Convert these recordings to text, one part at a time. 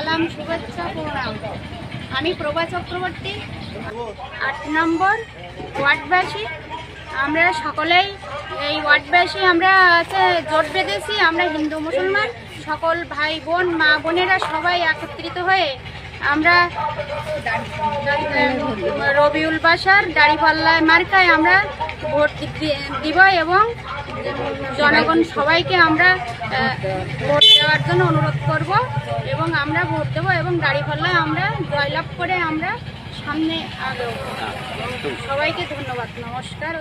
সালাম, শুভেচ্ছা, প্রণাম। আমি প্রভা চক্রবর্তী, আট নম্বর ওয়ার্ডবাসী। আমরা সকলেই এই ওয়ার্ডবাসী, আমরা আছে জোট বেঁধেছি, আমরা হিন্দু মুসলমান। সকল ভাই বোন, মা বোনেরা সবাই একত্রিত হয়ে আমরা রবিউল বাসার দাড়িপাল্লায় মার্কায় আমরা ভোট দিব এবং জনগণ সবাইকে আমরা ভোট দেওয়ার জন্য অনুরোধ করব এবং আমরা ভোট দেবো এবং গাড়ি দাড়িপাল্লায় আমরা জয়লাভ করে আমরা সামনে আগেও সবাইকে ধন্যবাদ নমস্কার।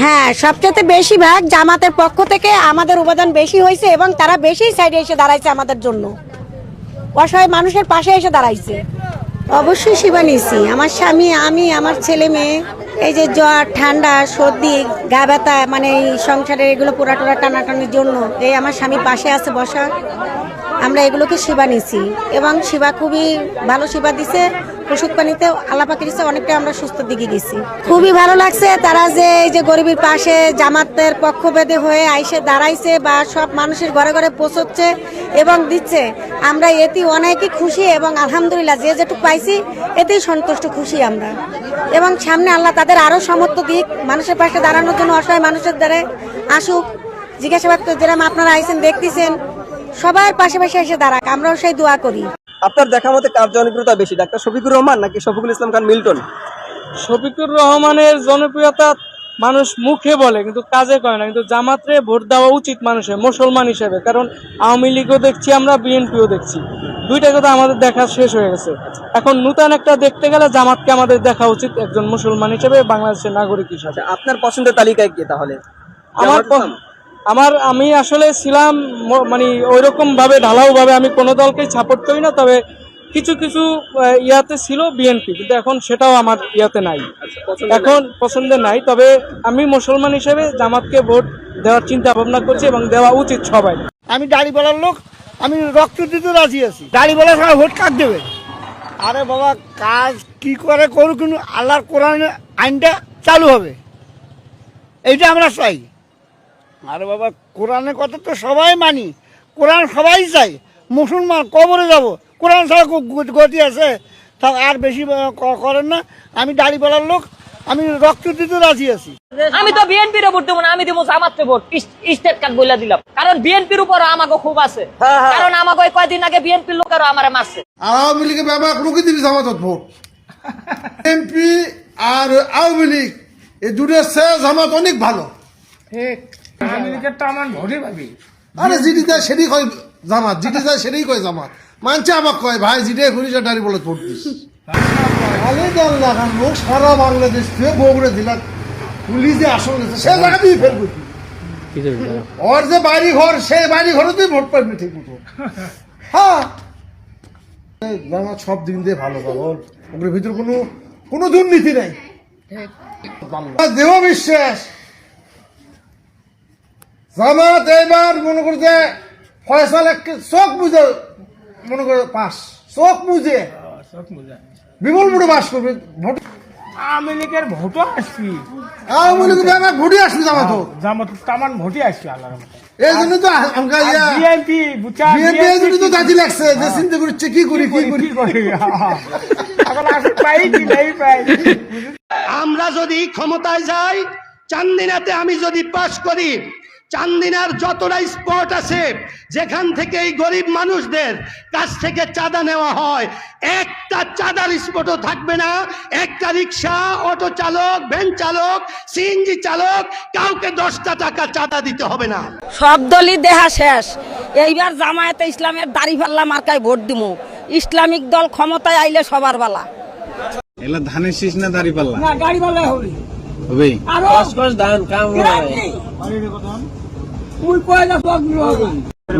হ্যাঁ সবচেয়ে বেশিরভাগ জামাতের পক্ষ থেকে আমাদের উপাদান বেশি হয়েছে এবং তারা বেশি সাইডে এসে দাঁড়াইছে আমাদের জন্য। অসহায় মানুষের পাশে এসে দাঁড়াইছে। অবশ্যই নিয়েছি আমার স্বামী আমি আমার ছেলে মেয়ে এই যে জ্বর, ঠান্ডা, সর্দি, গা ব্যথা মানে এই সংসারের এগুলো পোড়া টোড়া টানাটানির জন্য এই আমার স্বামী পাশে আছে বসা, আমরা এগুলোকে সেবা নিয়েছি। এবং সেবা খুবই ভালো সেবা দিছে, ওষুধ পানিতে আলাপাকে দিচ্ছে অনেকটা আমরা সুস্থ দিকে গেছি। খুবই ভালো লাগছে তারা যে এই যে গরিবের পাশে জামাতের পক্ষ বেঁধে হয়ে আইসে দাঁড়াইছে বা সব মানুষের ঘরে ঘরে পৌঁছচ্ছে এবং দিচ্ছে। আমরা এতে অনেকই খুশি এবং আলহামদুলিল্লাহ যে যেটুকু পাইছি, এতেই সন্তুষ্ট খুশি আমরা। এবং সামনে আল্লাহ তাদের আরও সমর্থ দিক মানুষের পাশে দাঁড়ানোর জন্য অসহায় মানুষের দ্বারা আসুক। জিজ্ঞাসাবাদ করে যেরকম আপনারা আইসেন দেখতেছেন। সবার পাশে পাশে এসে দাঁড়াক আমরাও সেই দোয়া করি। আপনার দেখা মতে কার জনপ্রিয়তা বেশি ডাক্তার শফিকুর রহমান নাকি শফিকুল ইসলাম খান মিল্টন? শফিকুর রহমানের জনপ্রিয়তা মানুষ মুখে বলে কিন্তু কাজে করে না কিন্তু জামাতরে ভোট দেওয়া উচিত মানুষের মুসলমান হিসেবে। কারণ আওয়ামী লীগও দেখছি আমরা বিএনপিও দেখছি। দুইটা কথা আমাদের দেখা শেষ হয়ে গেছে। এখন নূতন একটা দেখতে গেলে জামাতকে আমাদের দেখা উচিত একজন মুসলমান হিসেবে বাংলাদেশের নাগরিক হিসেবে। আচ্ছা আপনার পছন্দের তালিকায় কে তাহলে? আমার আমার আমি আসলে ছিলাম মানে ওই রকম ভাবে ঢালাও ভাবে আমি কোনো দলকেই সাপোর্ট করি না তবে কিছু কিছু ইয়াতে ছিল বিএনপি কিন্তু এখন সেটাও আমার ইয়াতে নাই। এখন পছন্দের নাই তবে আমি মুসলমান হিসেবে জামাতকে ভোট দেওয়ার চিন্তা ভাবনা করছি এবং দেওয়া উচিত সবাই। আমি দাড়ি বলার লোক আমি রক্ত দিতে রাজি আছি। দাড়ি বলার সময় ভোট কাক দেবে? আরে বাবা কাজ কি করে করুক কিন্তু আল্লাহর কোরআনের আইনটা চালু হবে। এইটা আমরা চাই। আরে বাবা কোরআনের কথা তো সবাই মানি। কোরআন সবাই চাই মুসলমান কবরে যাব। কোরআন ছাড়া গতি আছে। তা আর বেশি করেন না। আমি দাড়ি বলার লোক। আমি রক্ত দিতে রাজি আছি। আমি তো বিএনপির ভোট দেবো না আমি দিব জামাতে ভোট স্টেট কার্ড বলে দিলাম। কারণ বিএনপির উপর আমাকে খুব আছে। কারণ আমাকে ওই কয়দিন আগে বিএনপির লোকেরও আমার মারছে। আওয়ামী লীগের ব্যাপার রুখে দিবি জামাতত ভোট এমপি আর আওয়ামী লীগ এই দুটো সে জামাত অনেক ভালো। ঠিক। আওয়ামী লীগের তো আমার ভোটই ভাবি। আরে জিডি যায় সেটাই কয় জামাত জিডি যায় সেটাই কয় জামাত। মানছে আমাক কয় ভাই জিডে ঘুরিস দাঁড়ি বলে ভোট দিস। আলে দল লাগান লোক সারা বাংলাদেশ থেকে বগুড়ে দিলাম পুলিশে আসন গেছে সে জায়গাতেই ফেলব ওর যে বাড়ি ঘর সেই বাড়ি ঘরে তুই ভোট পাবি ঠিক মতো। হ্যাঁ। জামাত সব দিন দিয়ে ভালো পাবো ওর ভিতরে কোনো কোনো দুর্নীতি নাই। দেহ বিশ্বাস। জামাত এবার মনে করছে ফয়সাল চোখ বুঝে মনে করে পাস। চোখ বুঝে বিমল মুড়ে বাস করবে। ভোট আওয়ামী লীগের ভোটও আসবি আওয়ামী লীগ ব্যাপার ভোটে আসবে জামাত জামাত তামান ভোটে আসবি আল্লাহর এই জন্য তো ইয়া বিএনপি বুচা বিএনপি এই জন্য তো দাঁতি লাগছে যে চিন্তা করছে কি করি কি করি। কি করে এখন আসলে পাই কি নাই পাই। আমরা যদি ক্ষমতায় যাই চান্দিনাতে আমি যদি পাশ করি চান্দিনার যতটা স্পট আছে যেখান থেকে এই গরিব মানুষদের কাছ থেকে চাঁদা নেওয়া হয় একটা চাঁদার স্পটও থাকবে না। একটা রিক্সা অটো চালক ভ্যান চালক সিএনজি চালক কাউকে দশটা টাকা চাঁদা দিতে হবে না। সব দলই দেহা শেষ। এইবার জামায়াতে ইসলামের দাড়ি পাল্লা মার্কায় ভোট দিব ইসলামিক দল ক্ষমতায় আইলে সবার বালা। ধানের শীষ না দাঁড়ি পাল্লা না হবে।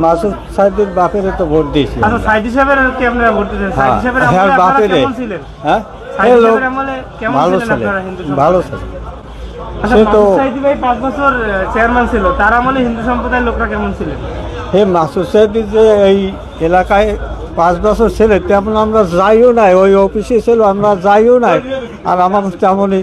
মাসুদ সাহেবের বাপের তো ভোট দিয়েছি আচ্ছা সাইদ হিসাবে কি আপনারা ভোট দিতেন সাইদ হিসাবে হ্যাঁ আপনারা বাপেরে। কেমন ছিলেন? হ্যাঁ? সাইদ এই আমলে কেমন ভালো ছিলেন ছেলে আপনারা হিন্দু ভালো সম্প্রদায়? ছেলে। আচ্ছা সে তো- মাসুদ সাইদি ভাই পাঁচ বছর চেয়ারম্যান ছিল তার আমলে হিন্দু সম্প্রদায়ের লোকরা কেমন ছিলেন? হে মাসুদ সাহেব যে এই এলাকায় পাঁচ বছর ছেলে তেমন আমরা যাইও নাই ওই অফিসে ছিল আমরা যাইও নাই। আর আমার তেমনই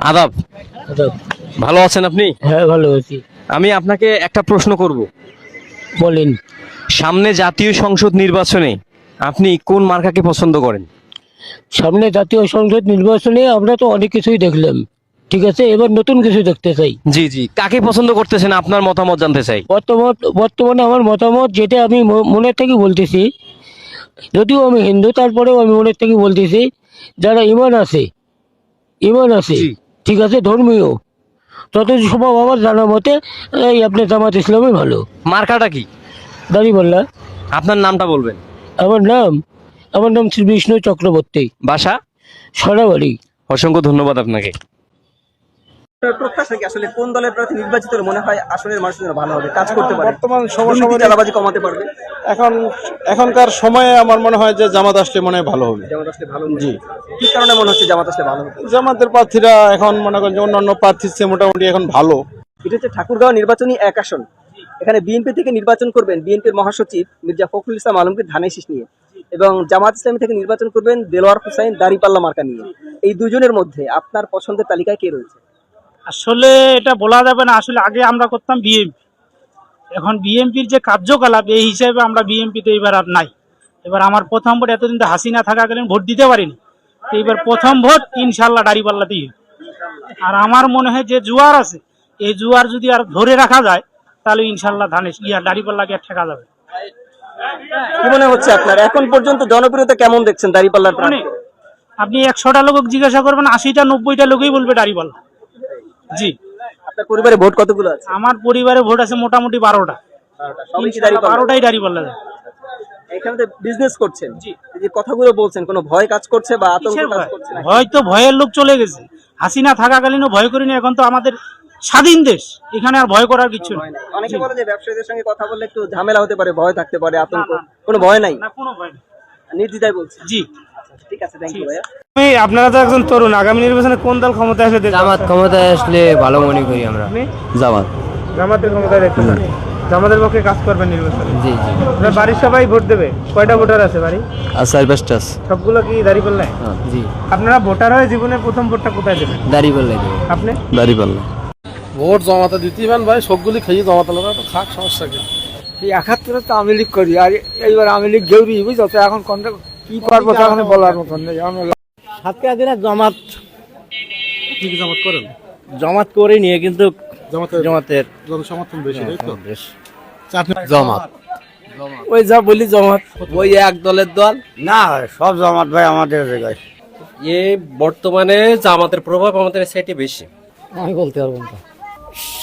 আদাব। ভালো আছেন আপনি? হ্যাঁ ভালো আছি। আমি আপনাকে একটা প্রশ্ন করব। বলেন। সামনে জাতীয় সংসদ নির্বাচনে আপনি কোন মার্কাকে পছন্দ করেন? সামনে জাতীয় সংসদ নির্বাচনে আমরা তো অনেক কিছুই দেখলাম ঠিক আছে? এবার নতুন কিছু দেখতে চাই। জি জি। কাকে পছন্দ করতেছেন? আপনার মতামত জানতে চাই। বর্তমান বর্তমানে আমার মতামত যেটা আমি ম- মনের থেকে বলতেছি যদিও আমি হিন্দু তারপরেও আমি মনের থেকে বলতেছি যারা ইমান আছে ইমান আছে ঠিক আছে? ধর্মীয়। তত সম্ভব আমার জানা মতে এই আপনার জামাত ইসলামই ভালো। মার্কাটা কি? দাঁড়ি আপনার নামটা বলবেন। আমার নাম আমার নাম শ্রী বিষ্ণু চক্রবর্তী। বাসা? সরাবাড়ি অসংখ্য ধন্যবাদ আপনাকে। প্রত্যাশা কি আসলে কোন দলের প্রার্থী নির্বাচিত মনে হয় আসনের মানুষের ভালো হবে? কাজ করতে পারে। বর্তমান সমস্যা চাঁদাবাজি কমাতে পারবে। এখন এখনকার সময়ে আমার মনে হয় যে জামাত আসলে মনে হয় ভালো হবে। জামাত আসলে ভালো জি। কি কারণে মনে হচ্ছে জামাত আসলে ভালো হবে? জামাতের প্রার্থীরা এখন মনে করেন যে অন্যান্য প্রার্থীর চেয়ে মোটামুটি এখন ভালো। এটা হচ্ছে ঠাকুরগাঁও নির্বাচনী এক আসন। এখানে বিএনপি থেকে নির্বাচন করবেন বিএনপির মহাসচিব মির্জা ফখরুল ইসলাম আলমগীর ধানের শীষ নিয়ে এবং জামাত ইসলামী থেকে নির্বাচন করবেন দেলোয়ার হুসাইন দাড়িপাল্লা মার্কা নিয়ে। এই দুজনের মধ্যে আপনার পছন্দের তালিকায় কে রয়েছে? আসলে এটা বলা যাবে না, আসলে আগে আমরা করতাম বিএমপি এখন বিএমপির যে কার্যকলাপ, এই হিসাবে আমরা বিএমপিতে এবার আর নাই। এবার আমার প্রথম ভোট, এতদিন তো হাসিনা থাকাকালীন ভোট দিতে পারিনি। তো এবার প্রথম ভোট ইনশাল্লাহ দাঁড়িপাল্লাতেই। আর আমার মনে হয় যে জুয়ার আছে, এই জুয়ার যদি আর ধরে রাখা যায় তাহলে ইনশাল্লাহ ধানে ইয়া দাঁড়িপাল্লাকে আর ঠেকা যাবে। কি মনে হচ্ছে আপনার? এখন পর্যন্ত জনপ্রিয়তা কেমন দেখছেন দাড়িপাল্লার অনেক। আপনি একশোটা লোক জিজ্ঞাসা করবেন আশিটা নব্বইটা লোকই বলবে দাঁড়িপাল্লা জি। আপনার পরিবারে ভোট কতগুলো আছে? আমার পরিবারে ভোট আছে মোটামুটি বারোটা। দাঁড়িপাল্লা বারোটাই দাঁড়িপাল্লা দেয়। এখানে বিজনেস করছেন। এই যে কথাগুলো বলছেন কোনো ভয় কাজ করছে বা আতঙ্ক কাজ ভয়? করছে ভয় তো ভয়ের লোক চলে গেছে। হাসিনা থাকাকালীনও ভয় করিনি এখন তো আমাদের স্বাধীন দেশ এখানে আর ভয় করার কিছু নেই। অনেকে বলে যে ব্যবসায়ীদের সঙ্গে কথা বললে একটু ঝামেলা হতে পারে ভয় থাকতে পারে আতঙ্ক কোনো ভয় নাই? না কোনো ভয় নেই। নির্দ্বিধায় বলছি। জি। ঠিক আছে থ্যাংক ইউ ভাইয়া। আপনারা তো একজন তরুণ আগামী নির্বাচনে কোন দল ক্ষমতায় আসলে জামাত ক্ষমতায় আসলে ভালো মনে করি আমরা। জামাত। জামাতের ক্ষমতায় দেখতে জামাতের পক্ষে কাজ করবেন নির্বাচনে? জি জি। আপনার বাড়ির সবাই ভোট দেবে? কয়টা ভোটার আছে বাড়ি? আর চার পাঁচটা সবগুলো কি দাঁড়িয়ে পাল্লায়? জি। আপনারা ভোটার হয়ে জীবনের প্রথম ভোটটা কোথায় দেবেন? দাড়ি বললে দেবে। আপনি? দাঁড়িপাল্লা ভোট জমাতে দিতে পারেন ভাই সবগুলি খেয়ে জমাতে লাগবে তো খাক সমস্যা কি? এই একাত্তরে তো আমি লীগ করি আর এইবার আমি লীগ গেউরি বুঝছ? তো এখন কোনটা কি করব তখন বলার মতন নেই সাতটা দিনে জমাত কি কি করেন? জমাত করে নিয়ে কিন্তু জামাতের জমাতের জনসমর্থন বেশি তাই তো? জমাত। ওই যা বলি জমাত ওই এক দলের দল। না সব জমাত ভাই আমাদের জায়গায় এ বর্তমানে জামাতের প্রভাব আমাদের সেটি বেশি। আমি বলতে পারব না।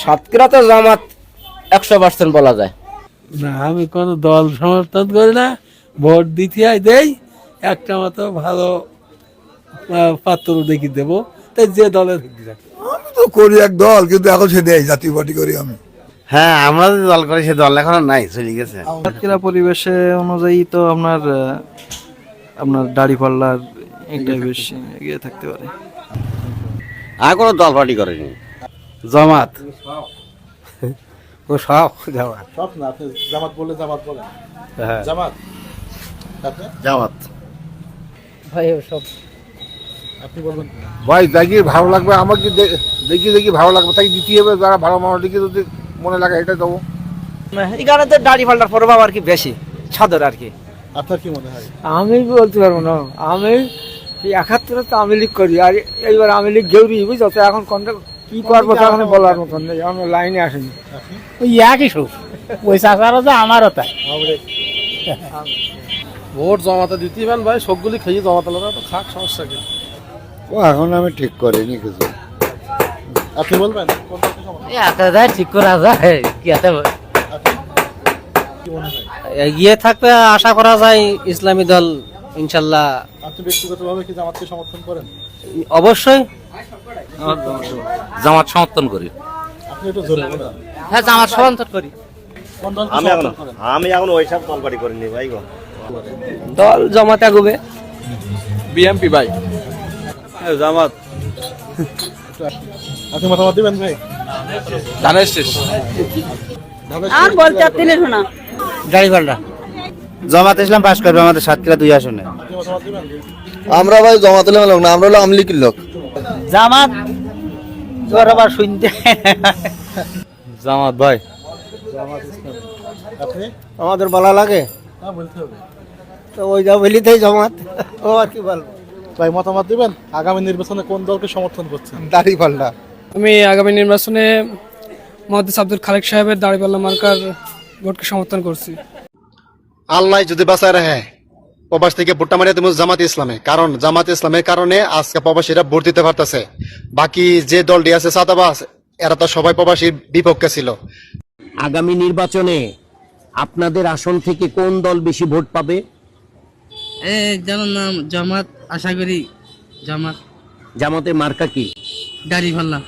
সাতক্ষীরা তো জামাত একশো পার্সেন্ট বলা যায়। না আমি কোনো দল সমর্থন করি না। ভোট দিতে দেই একটা মতো ভালো পাত্র দেখি দেবো। তাই যে দলের আমি তো করি এক দল কিন্তু এখন সে দেয় জাতীয় পার্টি করি আমি। হ্যাঁ আমরা যে দল করি সে দল এখন নাই চলে গেছে। সাতক্ষীরা পরিবেশে অনুযায়ী তো আপনার আপনার দাড়ি পাল্লার এটাই বেশি এগিয়ে থাকতে পারে। আর কোনো দল পার্টি করেনি। জামাত। ও সব জমাত। সব না আপনি জামাত বললে জামাত বলেন। হ্যাঁ। জামাত। আপনি? জামাত। ভাই সব। আপনি বলবেন ভাই দেখি ভালো লাগবে আমাকে দে- দেখি দেখি ভালো লাগবে তাই দিতে হবে যারা ভালো মানুষ দেখি যদি মনে লাগে এটা দেবো। এখানে তো দাড়ি পাল্লার প্রভাব আর কি বেশি ছাদর আর কি। আপনার কি মনে হয়? আমি বলতে পারব না। আমি একাত্তরে তো আমি লীগ করি আর এইবার আমি লীগ গেউরি বুঝছ? তো এখন কোনটা কি করব তো এখন বলার মতন নেই এখন লাইনে আসেনি। ওই একই সুর ওই চাষারও যে আমারও তাই। ভোট জমাতে দিতে পারেন ভাই সবগুলি খেয়ে জমাতে লাগবে তো খাক সমস্যা কি? ও এখন আমি ঠিক করিনি কিছু। আপনি বলবেন? কোন ঠিক করা যায় কি হয় এগিয়ে আশা করা যায় ইসলামী দল ইনশাল্লাহ। আপনি ব্যক্তিগতভাবে কি জামাতকে সমর্থন করেন? অবশ্যই। জামাত সমর্থন করি। আপনি একটু জোরে বলুন। হ্যাঁ আমার সমর্থন করি। আমি এখন আমি এখন ওইসব তলবাড়ি করিনি ভাই গো। দল জমাতে আগবে। বিএমপি ভাই। জামাত। আপনি মতামত দিবেন ভাই? ধানের শেষ। আর বলতে তিনি শোনা ড্রাইভাররা। জমাত ইসলাম পাশ করবে আমাদের সাতক্ষীরা দুই আসনে। আমরা ভাই জমাত লোক না আমরা হলো আমলিকির লোক। জামাত? আবার শুনতে। জামাত ভাই। আমাদের বলা লাগে? বলতে হবে। তো ওই যা বলিতেই জমাত। ও আর কি বলব? ভাই মতামত দিবেন? আগামী নির্বাচনে কোন দলকে সমর্থন করছেন? দাড়ি পাল্লা আমি আগামী নির্বাচনে মহাদিস আব্দুল খালেক সাহেবের দাঁড়িপাল্লা মার্কার ভোটকে সমর্থন করছি। আল্লাহ যদি বাঁচায় রাখে প্রবাস থেকে ভোটটা মারিয়ে তুমি জামাত ইসলামে। কারণ জামাত ইসলামের কারণে আজকে প্রবাসীরা ভোট দিতে পারতেছে। বাকি যে দলটি আছে সাতাবাস এরা তো সবাই প্রবাসীর বিপক্ষে ছিল। আগামী নির্বাচনে আপনাদের আসন থেকে কোন দল বেশি ভোট পাবে? যেমন নাম জামাত আশা করি জামাত। জামাতের মার্কা কি? গাড়ি ভাল্লা।